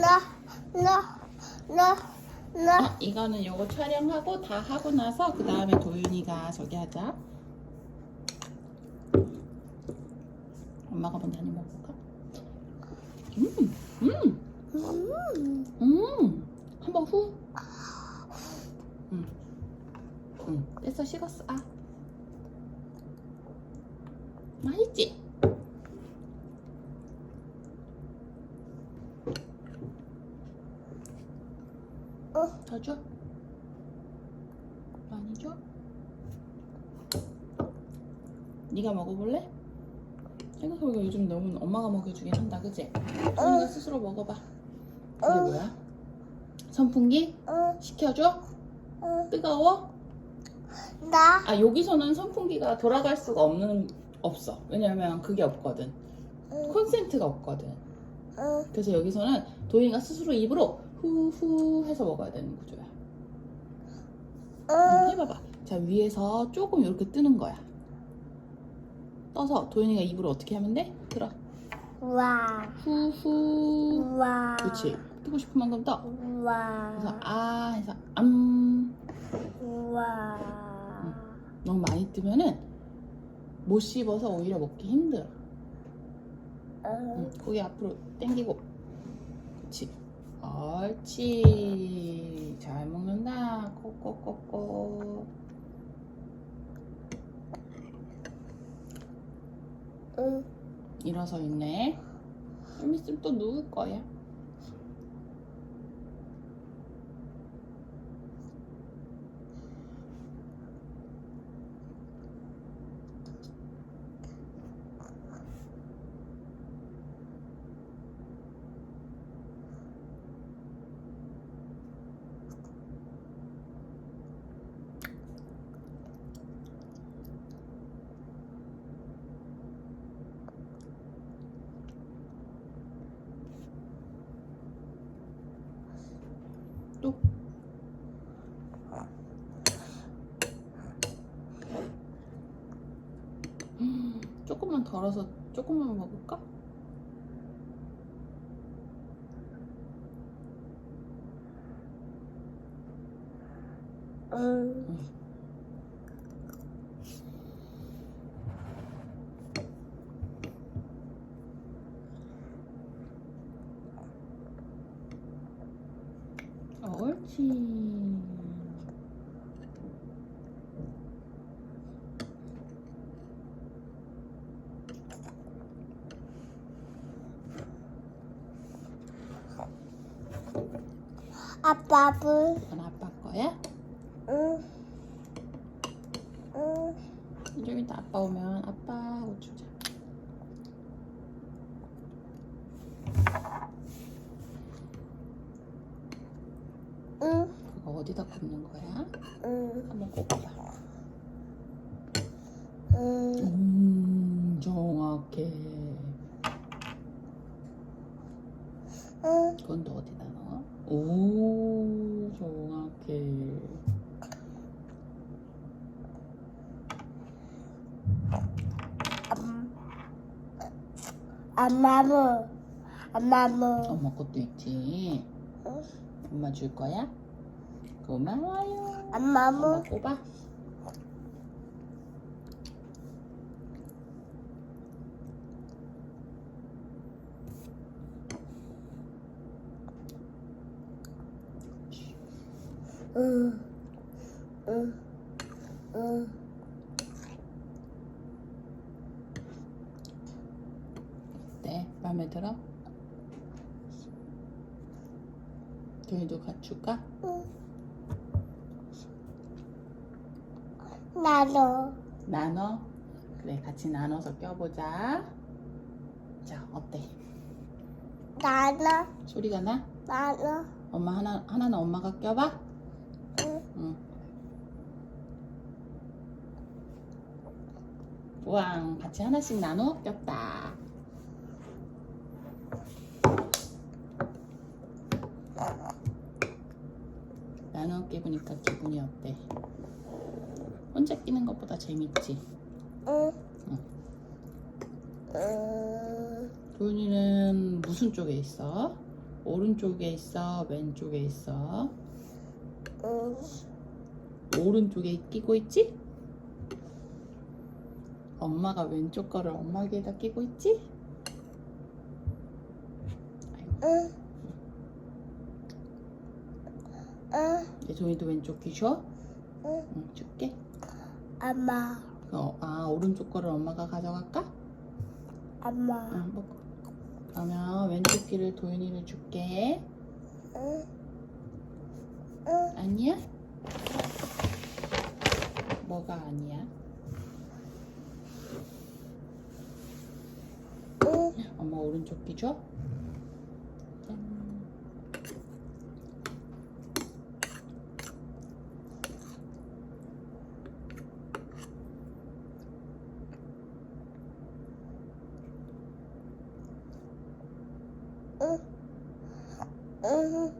나, 나, 나, 나. 아, 이거는 요거 촬영하고 다 하고 나서 그 다음에 도윤이가 저기 하자. 엄마가 먼저 한입 먹어볼까? 음, 음, 음, 음. 한번 후. 음, 음. 됐어 식었어. 아, 맛있지? 어, 더 줘? 많이 줘? 네가 먹어볼래? 생각해보니까 요즘 너무 엄마가 먹여주긴 한다 그치? 소니가 스스로 먹어봐 이게 뭐야? 선풍기? 응. 뜨거워? 나, 아 여기서는 선풍기가 돌아갈 수가 없는 없어 왜냐면 그게 없거든 응, 콘센트가 없거든 응, 그래서 여기서는 도인이가 스스로 입으로 후후 해서 먹어야 되는 구조야 음, 응. 해봐봐. 자 위에서 조금 이렇게 뜨는 거야. 떠서 도현이가 입으로 어떻게 하면 돼? 들어. 와, 후후. 와. 그렇지. 뜨고 싶은 만큼 떠. 그래서 와, 아 해서 암. 와. 너무 많이 뜨면은 못 씹어서 오히려 먹기 힘들어. 응, 응, 고개 앞으로 당기고. 그렇지. 옳지. 잘 먹는다. 꼬꼬꼬꼬. 응. 일어서 있네. 좀 있으면 또 누울 거야. 또. 음, 조금만 덜어서 조금만 먹을까? 응. 옳지. 아빠 불. 이건 아빠 거야? 응. 응. 좀 이따 아빠 오면 아빠 하고 주자. 응. 그거 어디다 굽는 거야? 응. 한번 꼽아봐. 응. 음, 정확해. 응. 그건 또 어디다 넣어? 오, 정확해. 엄마무. 엄마무. 엄마 것도 있지. 응. 엄마 줄 거야? 고마워요. 엄마 엄마무. 꼽아. 응. 응. 응. 네, 마음에 들어? 줄까? 응. 나도. 나눠? 그래, 같이 나눠서 껴보자. 자, 어때? 나도. 소리가 나? 나도. 엄마 하나, 하나는 엄마가 껴봐? 응. 응. 우왕, 같이 하나씩 나눠 꼈다. 끼보니까 기분이 어때? 혼자 끼는 것보다 재밌지? 응. 응. 응. 도윤이는 무슨 쪽에 있어? 오른쪽에 있어? 왼쪽에 있어? 응, 오른쪽에 끼고 있지? 엄마가 왼쪽 거를 엄마 귀에다 끼고 있지? 응, 응, 이제 조이도 왼쪽 귀 줘? 응, 응, 줄게. 엄마, 어, 아, 오른쪽 거를 엄마가 가져갈까? 엄마, 응, 먹고. 그러면 왼쪽 귀를 도윤이를 줄게. 응, 응, 아니야? 뭐가 아니야? 응, 엄마 오른쪽 귀 줘? 짠. 응, 응,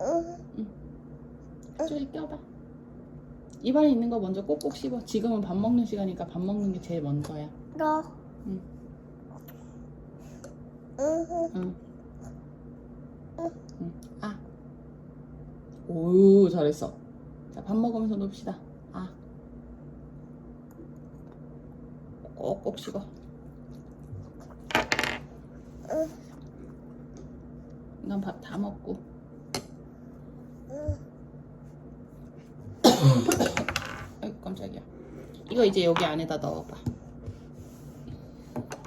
응, 저기 껴봐. 입안에 있는 거 먼저 꼭꼭 씹어. 지금은 밥 먹는 시간이니까 밥 먹는 게 제일 먼저야. 너, 응. 응, 응. 응. 아. 오, 잘했어. 자, 밥 먹으면서 놉시다. 아. 꼭꼭 씹어. 응, 이건 밥다 먹고. 응, 아이고, 깜짝이야. 이거 이제 여기 안에다 넣어봐.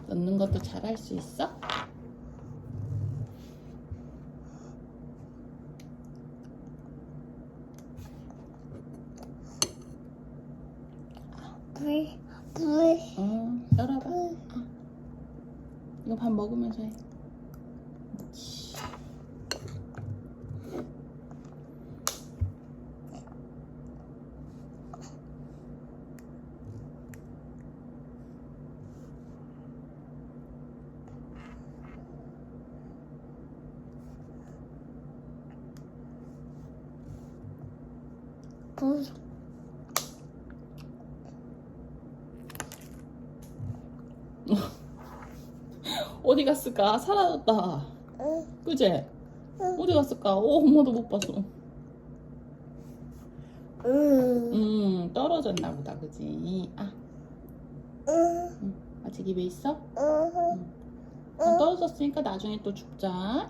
넣는 것도 잘 할 수 있어? 불, 불, 어, 열어봐. 불, 이거 밥 먹으면서 해. 불, 어디 갔을까? 사라졌다. 응, 그제? 응. 어디 갔을까? 오, 엄마도 못 봤어. 응, 음, 떨어졌나 보다, 그지? 아, 응, 음, 아직 입에 있어? 응, 안 떨어졌으니까 나중에 또 줍자.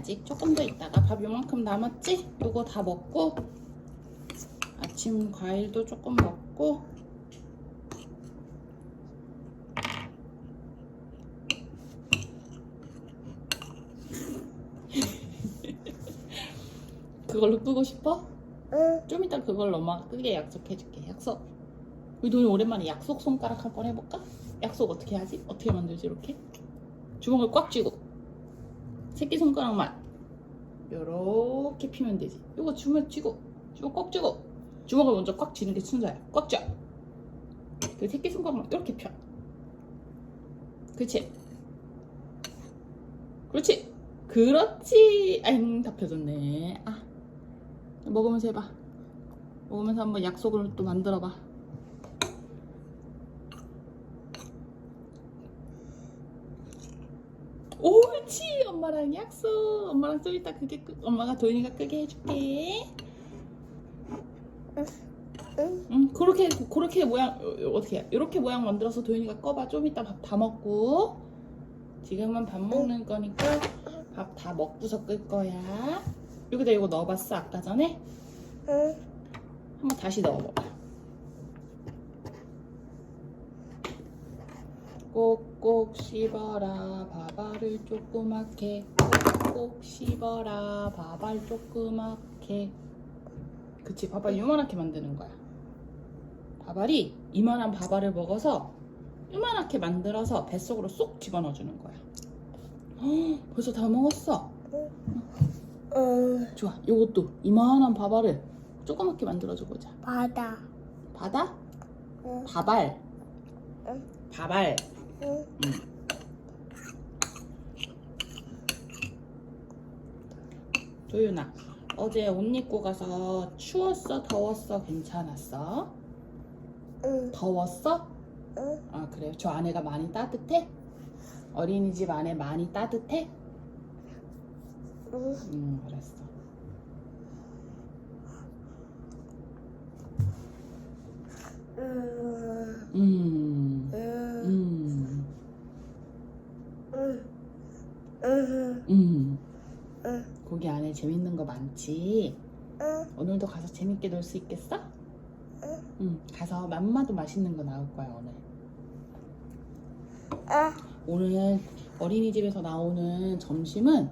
아직 조금 더 있다가 밥 요만큼 남았지? 요거 다 먹고 아침 과일도 조금 먹고 그걸로 끄고 싶어? 응. 좀 이따 그걸로 엄마가 크게 약속해줄게. 약속. 우리 돈이 오랜만에 약속 손가락 한 번 해볼까? 약속 어떻게 하지? 어떻게 만들지 이렇게? 주먹을 꽉 쥐고 새끼 손가락만 요렇게 피면 되지. 요거 주먹 쥐고 주먹 꽉 쥐고 주먹을 먼저 꽉 쥐는 게 순서야. 꽉 쥐어. 그 새끼 손가락만 이렇게 펴. 그렇지. 그렇지. 그렇지. 아잉 다 펴졌네. 아 먹으면서 해봐. 먹으면서 한번 약속을 또 만들어봐. 옳지 엄마랑 약속 엄마랑 좀 이따 그게 끄- 엄마가 도윤이가 끄게 해줄게 응. 응 그렇게 그렇게 모양 어, 어, 어떻게 해 이렇게 모양 만들어서 도윤이가 꺼봐 좀 이따 밥 다 먹고 지금은 밥 먹는 거니까 밥 다 먹고서 끌 거야 여기다 이거 넣어봤어 아까 전에 응. 한번 다시 넣어봐봐. 꼭꼭 씹어라 밥알을 조그맣게 꼭꼭 씹어라 밥알 조그맣게 그치 밥알 요만하게 만드는 거야 밥알이 이만한 밥알을 먹어서 요만하게 만들어서 뱃속으로 쏙 집어넣어 주는 거야 헉, 벌써 다 먹었어 응. 좋아 요것도 이만한 밥알을 조그맣게 만들어 줘 보자 바다. 바다? 응. 밥알. 응. 밥알. 응. 도윤아, 어제 옷 입고 가서 추웠어, 더웠어, 괜찮았어? 응. 더웠어? 응. 아, 그래요? 저 안에가 많이 따뜻해? 어린이집 안에 많이 따뜻해? 응. 음, 알았어. 응. 음, 응. 음, 응. 응. 음. 응. 거기 안에 재밌는 거 많지? 응. 오늘도 가서 재밌게 놀 수 있겠어? 응. 응, 가서 맘마도 맛있는 거 나올 거야, 오늘. 아. 오늘 어린이집에서 나오는 점심은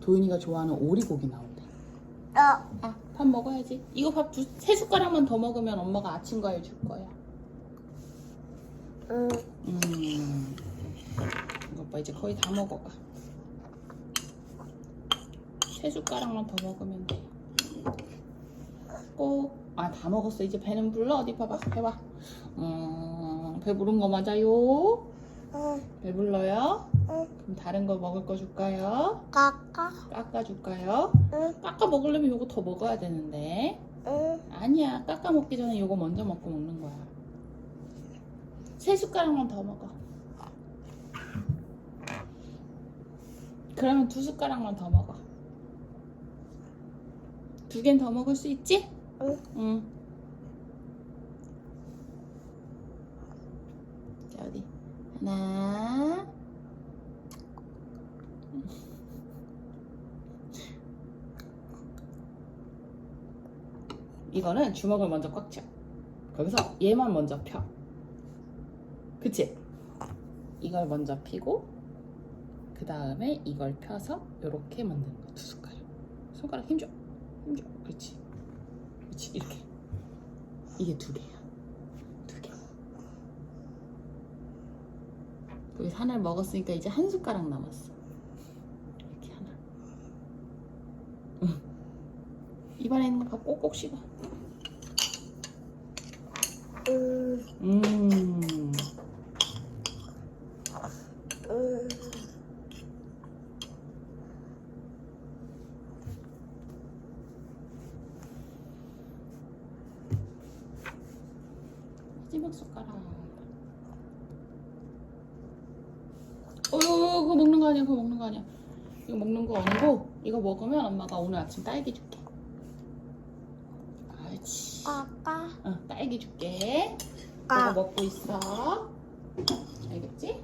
도윤이가 좋아하는 오리고기 나온대. 어. 아, 밥 먹어야지. 이거 밥 두, 세 숟가락만 더 먹으면 엄마가 아침 과일 줄 거야. 응. 음. 이거 봐, 이제 거의 다 먹어가. 세 숟가락만 더 먹으면 돼. 꼭, 아, 다 먹었어. 이제 배는 불러. 어디 봐봐. 해봐. 음, 배부른 거 맞아요? 응. 배불러요? 응. 그럼 다른 거 먹을 거 줄까요? 까까. 깎아 줄까요? 응. 깎아 먹으려면 요거 더 먹어야 되는데. 응. 아니야. 깎아 먹기 전에 요거 먼저 먹고 먹는 거야. 세 숟가락만 더 먹어. 그러면 두 숟가락만 더 먹어. 두 개는 더 먹을 수 있지? 응. 응. 자, 어디? 하나. 이거는 주먹을 먼저 꽉 쥐어. 거기서 얘만 먼저 펴. 그치? 이걸 먼저 피고, 그 다음에 이걸 펴서 이렇게 만드는 거. 두 숟가락. 손가락 힘줘. 그렇지. 그렇지. 이렇게. 이게 두 개야. 두 개. 여기 하나를 먹었으니까 이제 한 숟가락 남았어. 이렇게 하나. 응. 입안에 있는 거 다 꼭꼭 씹어. 응. 음. 응. 찌먹 숟가락. 어, 이거, 그거 먹는 거 아니야? 그거 먹는 거 아니야? 이거 먹는 거 아니고 이거 먹으면 엄마가 오늘 아침 딸기 줄게. 알지. 까까. 어, 딸기 줄게. 까. 이거 먹고 있어. 알겠지?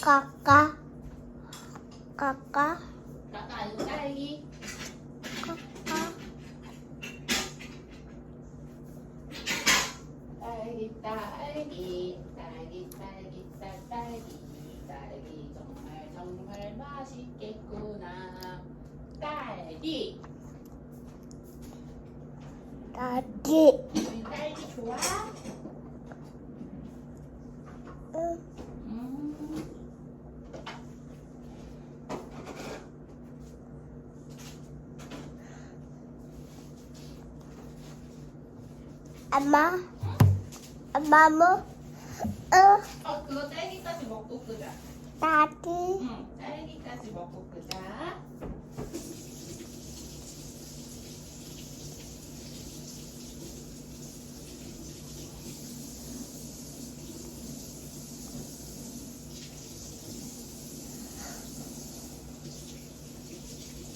까까. 까까. 아까 아니고 딸기. 까까. 딸기 딸기 딸기 딸기 딸 딸기 딸기 정말 정말 맛있겠구나 딸기 딸기. 도윤이 딸기 좋아? 응. 음. 엄마. 엄마 뭐? 어, 어 그거 딸기까지 먹고 끄자. 딸기. 응 딸기까지 먹고 끄자.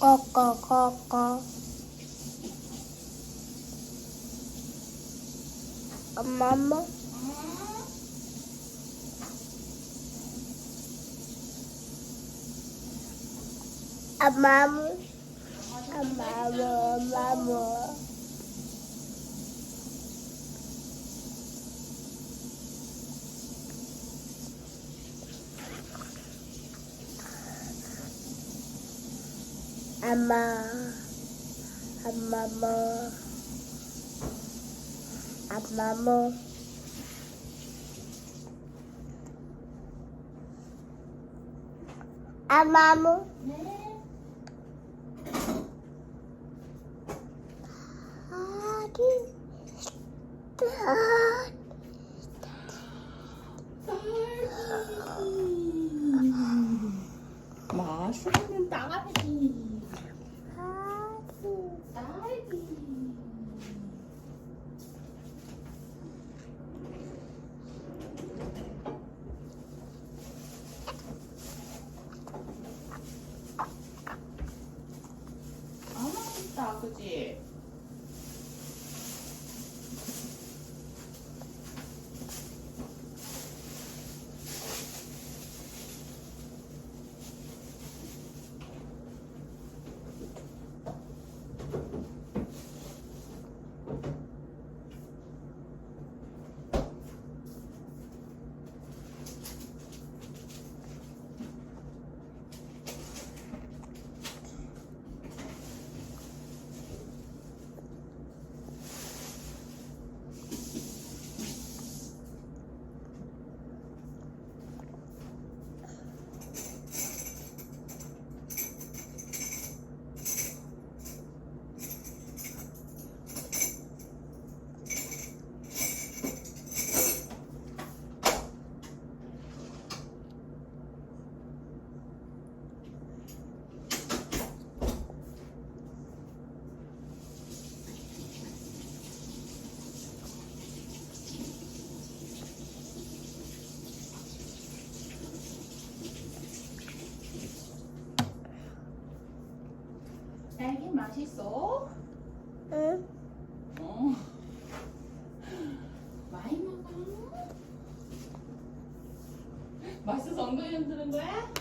꼬꼬 꼬꼬. 엄마 뭐? 음. 엄마 뭐? 엄마 뭐? 엄마 뭐? 엄마. 엄마 뭐? 엄마 뭐? 엄 맛있어서 엉덩이 흔드는 거야?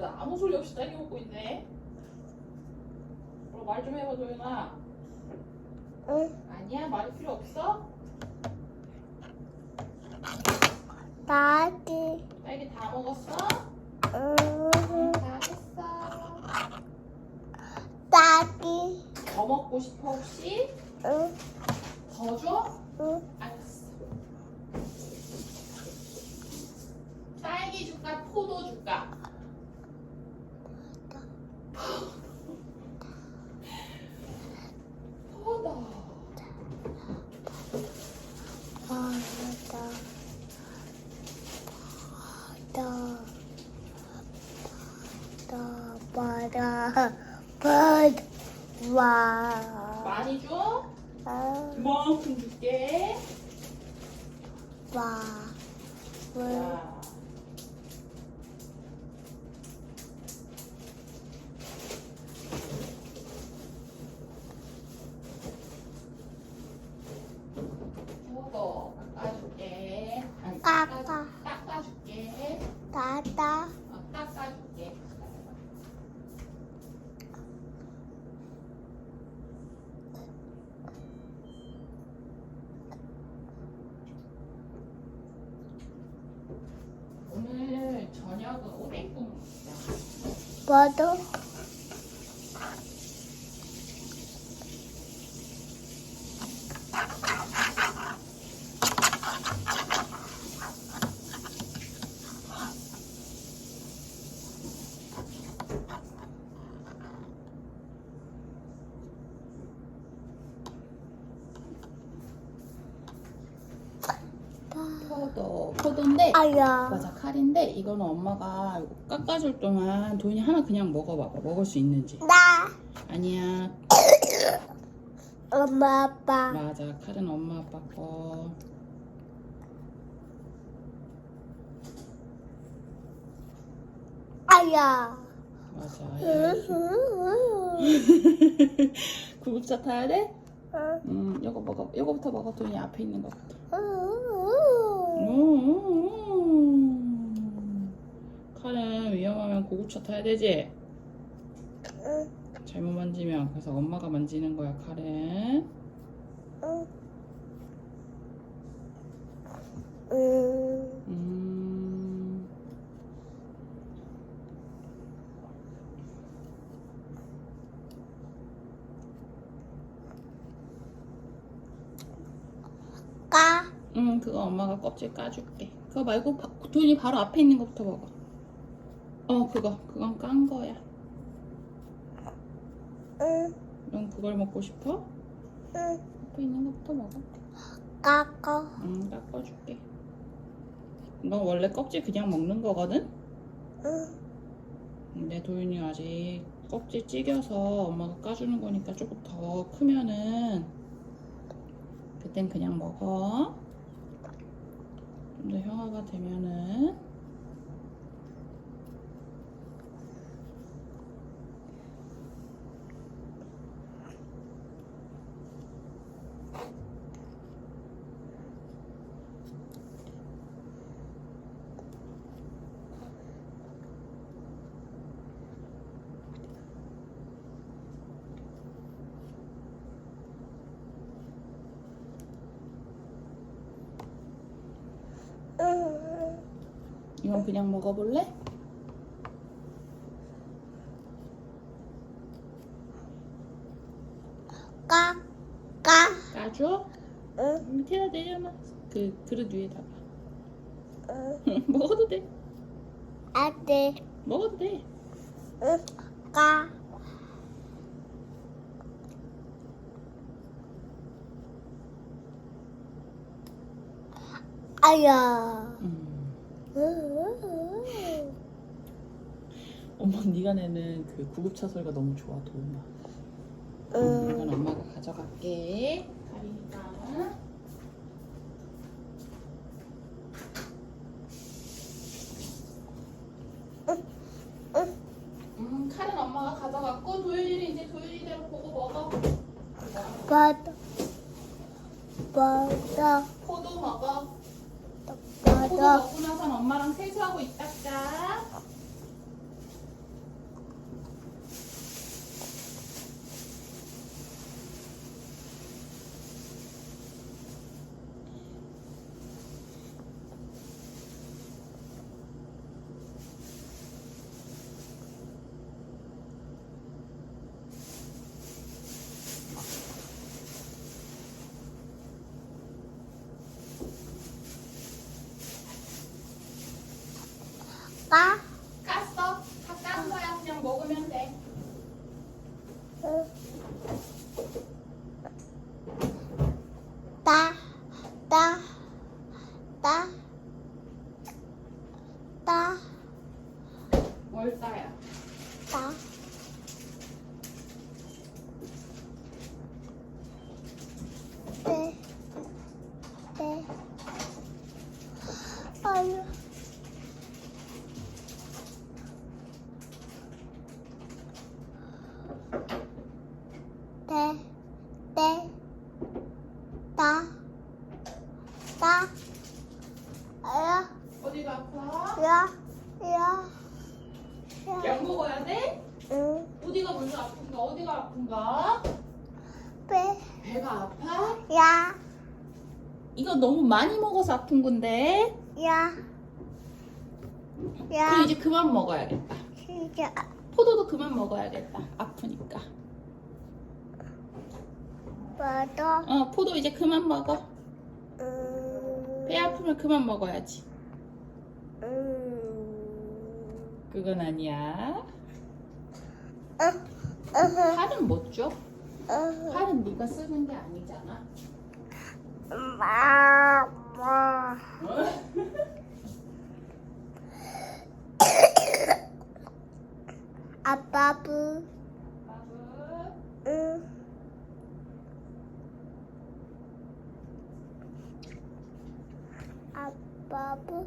나 아무 소리 없이 딸기 먹고 있네. 말 좀 해봐 도윤아. 응. 아니야 말이 필요 없어. 다디. 딸기 다 먹었어? 응. 다 했어. 다디. 더 먹고 싶어 혹시? 봐도 포도. 포도인데 아야. 맞아 칼인데 이거는 엄마가 깎아줄 동안 도인이 하나 그냥 먹어봐봐 먹을 수 있는지 나. 아니야 엄마 아빠. 맞아 칼은 엄마 아빠 거 아야. 맞아 응. 구급차 타야 돼? 음 이거 먹어 이거부터 먹어 도인이 앞에 있는 거부터 음. 칼은 위험하면 고급차 타야 되지? 잘못 만지면 그래서 엄마가 만지는 거야 칼은 음. 까. 응, 그거 엄마가 껍질 까줄게. 그거 말고 바, 도윤이 바로 앞에 있는 거부터 먹어. 어, 그거. 그건 깐 거야. 응. 넌 그걸 먹고 싶어? 응. 앞에 있는 거부터 먹어. 까까. 응, 깎아줄게. 넌 원래 껍질 그냥 먹는 거거든? 응. 근데 도윤이 아직 껍질 찌겨서 엄마가 까주는 거니까 조금 더 크면은 그땐 그냥 먹어. 좀 더 형아가 되면은 응. 이건 그냥 먹어볼래? 까. 까. 까줘? 응. 밑에다 내려놔. 그 그릇 위에다가 응. 먹어도 돼. 아들. 먹어도 돼. 응. 까. 아야. 음. 응. 엄마 네가 내는 그 구급차 소리가 너무 좋아 도훈아. 응. 이건 엄마가 가져갈게. 가리니까. 음, 칼은 엄마가 가져갔고 도윤이는 이제 도윤이대로 보고 먹어. 바다. 바다. 포도 먹어. 포도 나선 엄마랑 세수하고 있다 자. 까, 깠어? 다 깐 거야. 그냥 먹으면 돼. 응. 따, 따, 따, 따, 뭘 따야? 따. 네, 네. 아유. 네, 네, 따, 따, 야, 어디가 아파? 야, 야, 야, 약 먹어야 돼? 응, 어디가 먼저 아픈가? 어디가 아픈가? 빼, 배가 아파? 야, 이거 너무 많이 먹어서 아픈 건데. 야, 그럼 야, 이제 그만 먹어야겠다. 진짜, 포도도 그만 먹어야겠다. 아프니까. 맞아, 어, 포도 이제 그만 먹어. 음, 배 아프면 그만 먹어야지. 음, 그건 아니야. 어, 어허, 팔은 못 줘. 어허, 팔은 네가 쓰는 게 아니잖아. 마, 마. 아빠 부, 밥은 응. 아빠 부.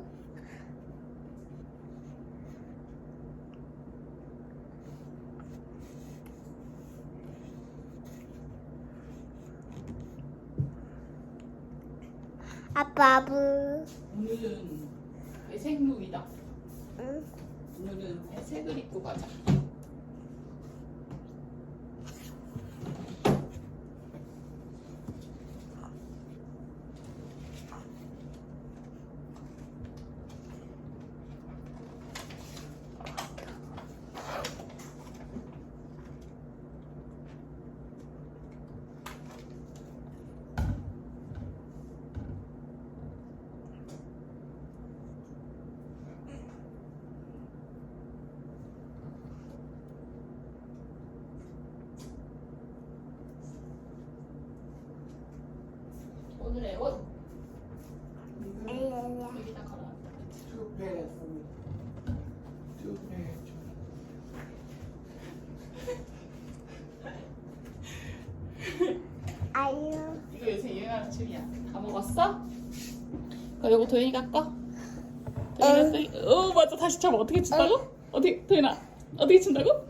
부. 오늘은 배색룩이다. 응. 오늘은 배색을 입고 가자. 오늘의 옷 에이에이. 여기다 걸어놨다. Two pants for me. Two pants. 아유. 이거 요새 유행하는 춤이야. 다 먹었어? 그럼 요거 도현이가 꺼. 도현이가 꺼. 어 맞아 다시 잡아 어떻게 춘다고? 어떻게 도현아 어떻게 춘다고?